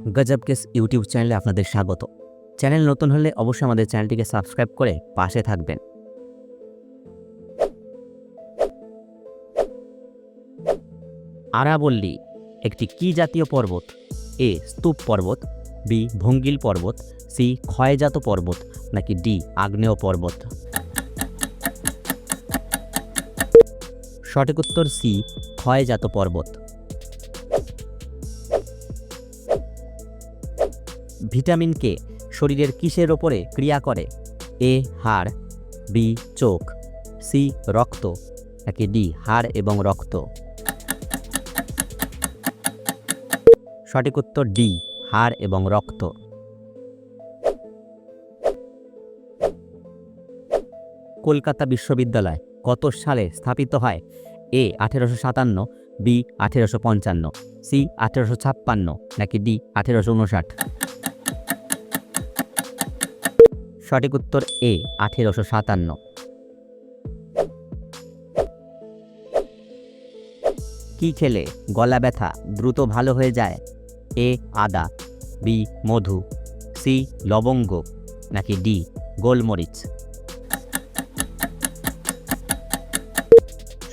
গজব case YouTube চ্যানেলে আপনাদের স্বাগত। চ্যানেল নতুন হলে অবশ্যই আমাদের চ্যানেলটিকে সাবস্ক্রাইব করে পাশে থাকবেন। আরাবল্লী একটি কি জাতীয় পর্বত? এ স্তূপ পর্বত, বি ভঙ্গিল পর্বত, সি ক্ষয়জাত পর্বত, নাকি ডি আগ্নেয় পর্বত? সঠিক উত্তর সি ক্ষয়জাত পর্বত। ভিটামিন কে শরীরের কিসের ওপরে ক্রিয়া করে? এ, হাড়, বি, চোখ, সি, রক্ত নাকি ডি, হাড় এবং রক্ত। সঠিক উত্তর ডি, হাড় এবং রক্ত। কলকাতা বিশ্ববিদ্যালয় কত সালে স্থাপিত হয়? এ, আঠেরোশো সাতান্ন, বি, আঠেরোশো পঞ্চান্ন, সি, আঠেরোশো ছাপ্পান্ন, নাকি ডি, আঠেরোশো উনষাট? সঠিক উত্তর এ, আঠেরোশো সাতান্ন। কি খেলে গলা ব্যথা দ্রুত ভালো হয়ে যায়? এ, আদা, বি, মধু, সি, লবঙ্গ, নাকি ডি, গোলমরিচ?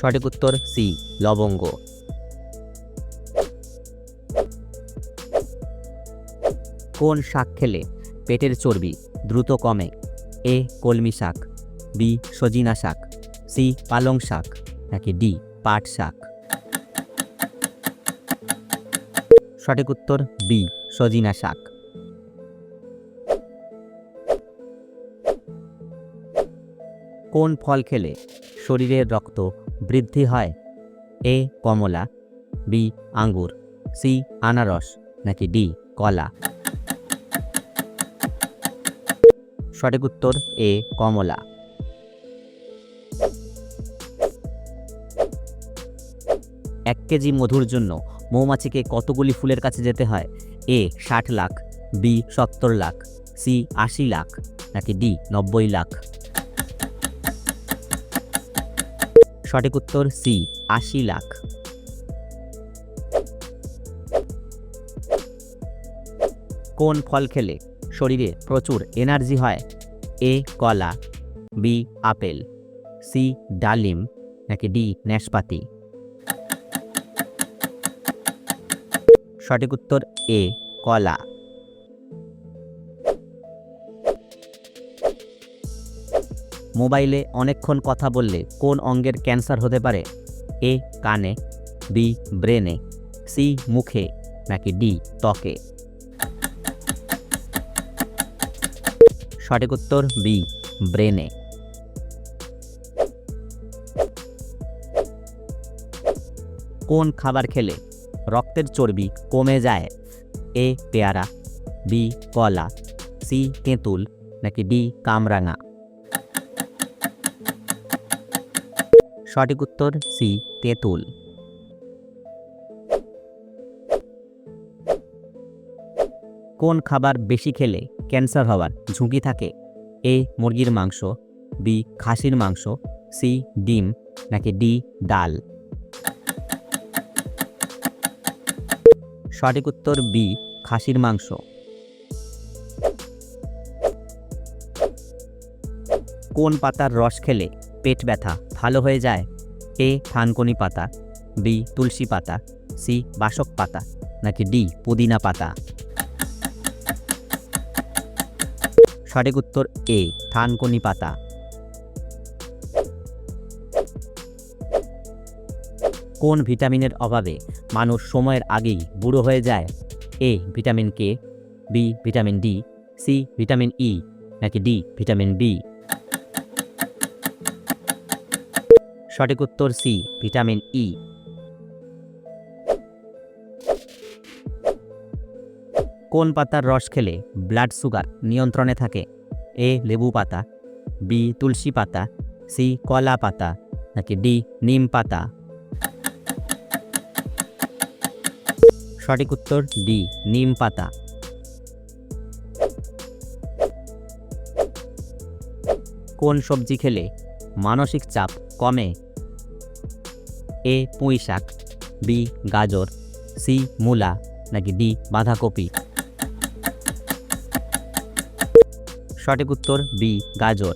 সঠিক উত্তর সি, লবঙ্গ। কোন শাক খেলে পেটের চর্বি দ্রুত কমে। এ কলমি শাক, বি সজিনা শাক, সি পালং শাক, নাকি ডি পাট শাক? সঠিক উত্তর, বি সজিনা শাক। কোন ফল খেলে শরীরের রক্ত বৃদ্ধি হয়? এ কমলা, বি আঙ্গুর, সি আনারস, নাকি ডি কলা? সঠিক উত্তর এ, কমলা। এক কেজি মধুর জন্য মৌমাছিকে কতগুলি ফুলের কাছে যেতে হয়? এ, ষাট লাখ, বি, সত্তর লাখ, সি, আশি লাখ, নাকি ডি, নব্বই লাখ? সঠিক উত্তর সি, আশি লাখ। কোন ফল খেলে শরীরে প্রচুর এনার্জি হয়? এ কলা, বি আপেল, সি ডালিম, নাকি ডি নাশপাতি সঠিক উত্তর এ, কলা। মোবাইলে অনেকক্ষণ কথা বললে কোন অঙ্গের ক্যান্সার হতে পারে? এ, কানে, বি, ব্রেনে, সি, মুখে, নাকি ডি, ত্বকে? সঠিক উত্তর বি ব্রেনে কোন খাবার খেলে রক্তের চর্বি কমে যায়? এ পেয়ারা বি কলা সি তেঁতুল, নাকি ডি কামরাঙা? সঠিক উত্তর সি তেঁতুল। কোন খাবার বেশি খেলে ক্যান্সার হওয়ার ঝুঁকি থাকে। এ মুরগির মাংস, বি খাসির মাংস, সি ডিম, নাকি ডি ডাল। সঠিক উত্তর বি, খাসির মাংস। কোন পাতার রস খেলে পেট ব্যথা ভালো হয়ে যায়? এ থানকনি পাতা, বি তুলসী পাতা, সি বাসক পাতা, নাকি ডি পুদিনা পাতা? সঠিক উত্তর এ, থানকনি পাতা। কোন ভিটামিনের অভাবে মানুষ সময়ের আগেই বুড়ো হয়ে যায়? A, vitamin K, B, vitamin D, C, vitamin E, নাকি ডি, ভিটামিন বি? সঠিক উত্তর সি, ভিটামিন ই। কোন পাতার রস খেলে ব্লাড সুগার নিয়ন্ত্রণে থাকে? এ, লেবু পাতা, বি, তুলসী পাতা, সি, কলা পাতা, নাকি ডি, নিম পাতা? সঠিক উত্তর ডি, নিম পাতা। কোন সবজি খেলে মানসিক চাপ কমে? এ পুঁই শাক বি, গাজর, সি, মূলা, নাকি ডি, বাঁধাকপি? সঠিক উত্তর বি গাজর।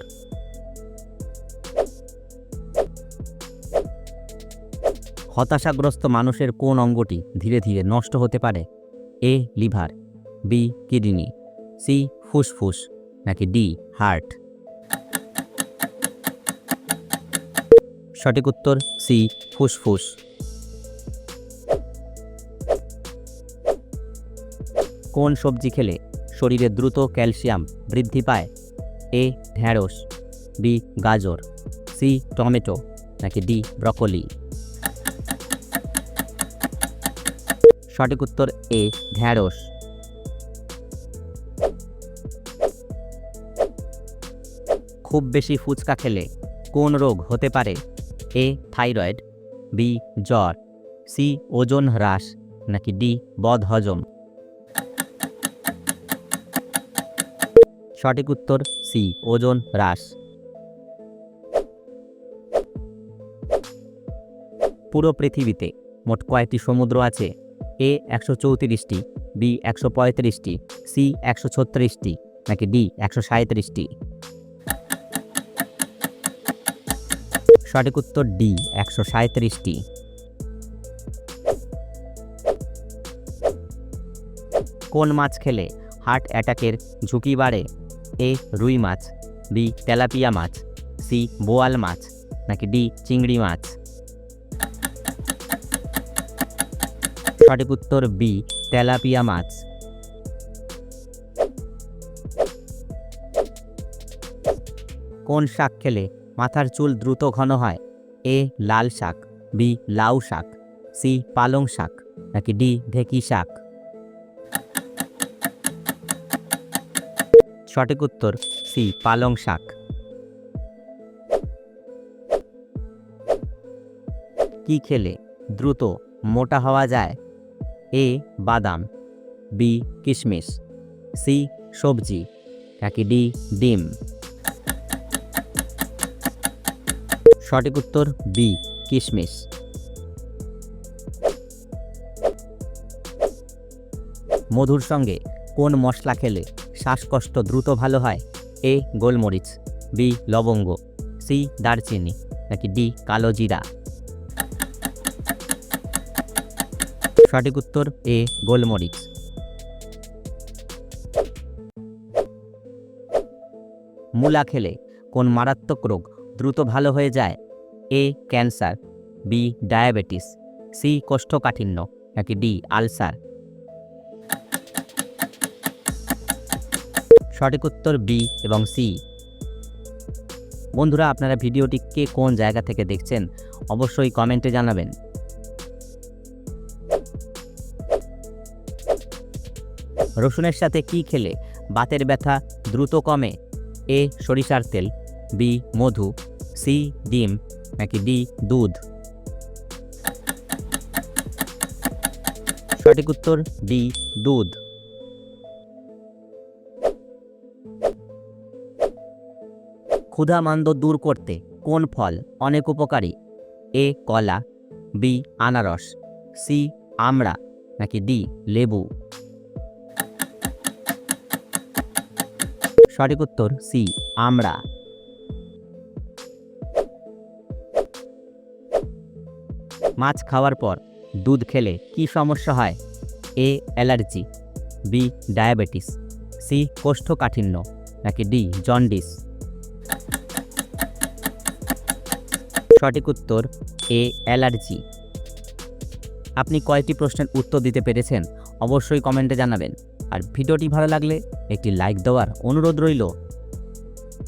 হতাশাগ্রস্ত মানুষের কোন অঙ্গটি ধীরে ধীরে নষ্ট হতে পারে? A liver. B kidney. C ফুসফুস। নাকি ডি হার্ট। সঠিক উত্তর সি ফুসফুস। কোন সবজি খেলে শরীরে দ্রুত ক্যালসিয়াম বৃদ্ধি পায়। এ, ঢ্যাঁড়স। বি, গাজর। C, tomato. নাকি ডি, ব্রকলি। সঠিক উত্তর এ, ঢ্যাঁড়স। খুব বেশি ফুচকা খেলে কোন রোগ হতে পারে? A, thyroid. বি, জ্বর। সি, ওজন হ্রাস। নাকি ডি, বদহজম। সঠিক উত্তর সি, ওজন হ্রাস। পুরো পৃথিবীতে মোট কয়েকটি সমুদ্র আছে। এ একশো চৌত্রিশটি, বি একশো পঁয়ত্রিশটি, সি একশো ছত্রিশটি, নাকি ডি একশো সাঁত্রিশটি সঠিক উত্তর ডি, একশো সাঁত্রিশটি কোন মাছ খেলে হার্ট অ্যাটাকের ঝুঁকি বাড়ে? এ রুই মাছ, বি তেলাপিয়া মাছ, সি বোয়াল মাছ, নাকি ডি চিংড়ি মাছ? সঠিক উত্তর বি, তেলাপিয়া মাছ। কোন শাক খেলে মাথার চুল দ্রুত ঘন হয়? এ লাল শাক, বি লাউ শাক, সি পালং শাক, নাকি ডি ঢেকি শাক? সঠিক উত্তর সি, পালং শাক। কি খেলে দ্রুত মোটা হওয়া যায়? এ, বাদাম। বি, কিশমিশ। সি, সবজি। নাকি ডি, ডিম। সঠিক উত্তর বি, কিশমিশ। মধুর সঙ্গে কোন মশলা খেলে শ্বাসকষ্ট দ্রুত ভালো হয়। এ, গোলমরিচ। বি, লবঙ্গ। সি, দারচিনি। নাকি ডি, কালো জিরা। সঠিক উত্তর, এ, গোলমরিচ। মূলা খেলে কোন মারাত্মক রোগ দ্রুত ভালো হয়ে যায়? A, cancer. B, diabetes. C, কোষ্ঠকাঠিন্য। নাকি ডি, আলসার। সঠিক উত্তর বি এবং সি। বন্ধুরা, আপনারা ভিডিওটি কে কোন জায়গা থেকে দেখছেন অবশ্যই কমেন্টে জানাবেন। রসুনের সাথে কি খেলে বাতের ব্যথা দ্রুত কমে? এ, সরিষার তেল, বি, মধু, সি, ডিম, নাকি ডি, দুধ? সঠিক উত্তর ডি দুধ। ক্ষুধা মান্দ দূর করতে কোন ফল অনেক উপকারী? এ, কলা, বি, আনারস, সি, আমড়া, নাকি ডি, লেবু? সঠিক উত্তর সি, আমড়া। মাছ খাওয়ার পর দুধ খেলে কি সমস্যা হয়? A, allergy, B, diabetes, C, কোষ্ঠকাঠিন্য, নাকি ডি, জন্ডিস? সঠিক উত্তর এ, অ্যালার্জি। আপনি কয়টি প্রশ্নের উত্তর দিতে পেরেছেন, অবশ্যই কমেন্টে জানাবেন। আর ভিডিওটি ভালো লাগলে একটি লাইক দেওয়ার অনুরোধ রইল।